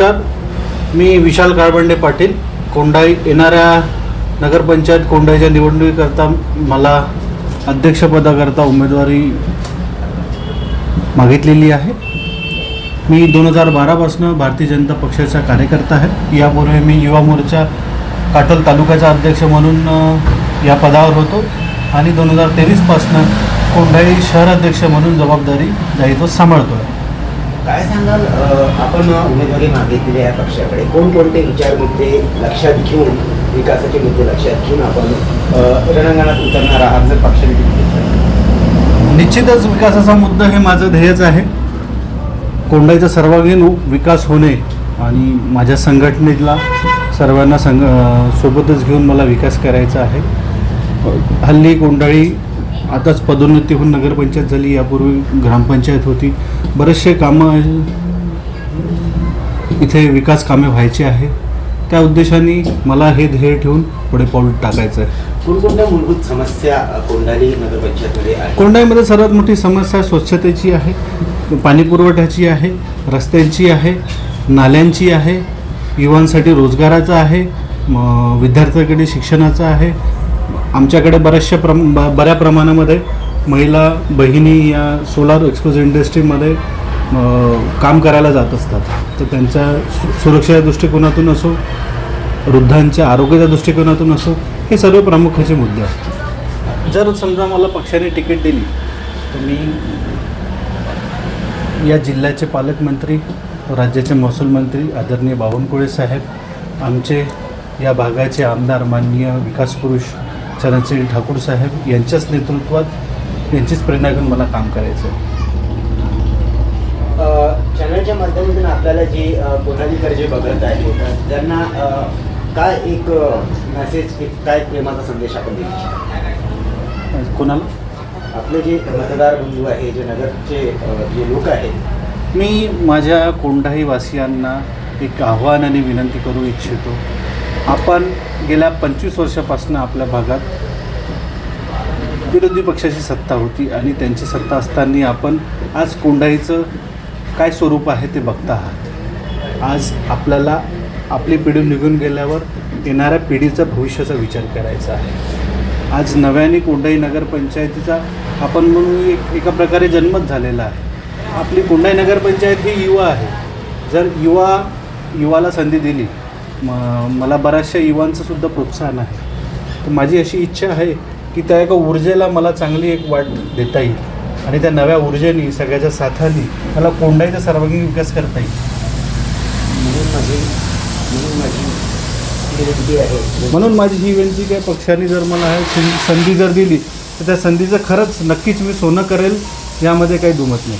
नमस्कार. मी विशाल काळबंडे पाटील. कोंडाई येणाऱ्या नगरपंचायत कोंडाईच्या निवडणुकीकरता मला अध्यक्षपदाकरता उमेदवारी मागितलेली आहे. मी दोन हजार बारापासून भारतीय जनता पक्षाचा कार्यकर्ता आहे. यापूर्वी मी युवा मोर्चा काटोल तालुक्याचा अध्यक्ष म्हणून या पदावर होतो. आणि दोन हजार तेवीसपासनं कोंढाई शहर अध्यक्ष म्हणून जबाबदारी दायित्व सांभाळतो आहे काय सांगाल? आपण उमेदवारी मागितलेली या पक्षाकडे. कोणकोणते विचार मुद्दे लक्षात घेऊन विकासाचे मुद्दे लक्षात घेऊन आपण रणांगणात उतरणार आहात जर पक्षाने निश्चितच विकासाचा मुद्दा हे माझं ध्येयच आहे. कोंडाईचा सर्वांगीण विकास होणे आणि माझ्या संघटनेला सर्वांना संग सोबतच घेऊन मला विकास करायचा आहे. हल्ली कोंडाळी आताच पदोन्नती होऊन नगरपंचायत झाली यापूर्वी ग्रामपंचायत होती. बरेचसे कामं इथे विकास कामे व्हायची आहे. त्या उद्देशाने मला हे ध्येय ठेवून पुढे पाऊल टाकायचं आहे कोणकोणत्या मूलभूत समस्या अ, कोंढाली नगरपंचायतमध्ये आहेत? कोंडाईमध्ये सर्वात मोठी समस्या स्वच्छतेची आहे पाणी पुरवठ्याची आहे रस्त्यांची आहे नाल्यांची आहे युवांसाठी रोजगाराचं आहे विद्यार्थ्याकडे शिक्षणाचं आहे आमच्याकडे बऱ्याचशा प्रम ब- बऱ्या प्रमाणामध्ये महिला बहिणी या सोलार एक्सपोज इंडस्ट्रीमध्ये काम करायला जात असतात. तर त्यांच्या सु- सुरक्षेच्या दृष्टिकोनातून असो वृद्धांच्या आरोग्याच्या दृष्टिकोनातून असो हे सर्व प्रामुख्याचे मुद्दे असतात जर समजा मला पक्षाने तिकीट दिली तर मी या जिल्ह्याचे पालकमंत्री राज्याचे महसूल मंत्री आदरणीय बावनकुळे साहेब आमचे या भागाचे आमदार माननीय विकास पुरुष चरणसिंग ठाकूर साहेब यांच्याच नेतृत्वात यांचीच प्रेरणा घेऊन मला काम करायचं आहे. चॅनलच्या माध्यमातून आपल्याला जे अ, कोंढालीकर जे बघत आहेत अ, त्यांना काय एक मेसेज एक काय प्रेमाचा संदेश आपण देऊ? कोणाला? आपले जे मतदार बंधू आहे जे नगरचे जे लोक आहेत. मी माझ्या कोंढाही वासियांना एक आव्हान आणि विनंती करू इच्छितो. आपण गेल्या पंचवीस वर्षापासून आपल्या भागात विरोधी पक्षाची सत्ता होती आणि त्यांची सत्ता असताना आपण आज कोंढाईचं काय स्वरूप आहे ते बघता आहात. आज आपल्याला आपली पिढी निघून गेल्यावर येणाऱ्या पिढीचा भविष्याचा विचार करायचा आहे. आज नव्याने कोंढाई नगरपंचायतीचा आपण म्हणून एक एका प्रकारे जन्मच झालेला आहे. आपली कोंढाई नगरपंचायत ही युवा आहे. जर युवा युवाला संधी दिली म मला बऱ्याचशा युवांचं सुद्धा प्रोत्साहन आहे. तर माझी अशी इच्छा आहे की त्या एका ऊर्जेला मला चांगली एक वाट देता येईल आणि त्या नव्या ऊर्जेने सगळ्याच्या साथाने मला कोंढाईचा सर्वांगीण विकास करता येईल. म्हणून माझी म्हणून माझी विनंती आहे. म्हणून माझी ही विनंती काय पक्षाने जर मला संधी जर दिली तर त्या संधीचं खरंच नक्कीच मी सोनं करेल यामध्ये काही दुमत नाही.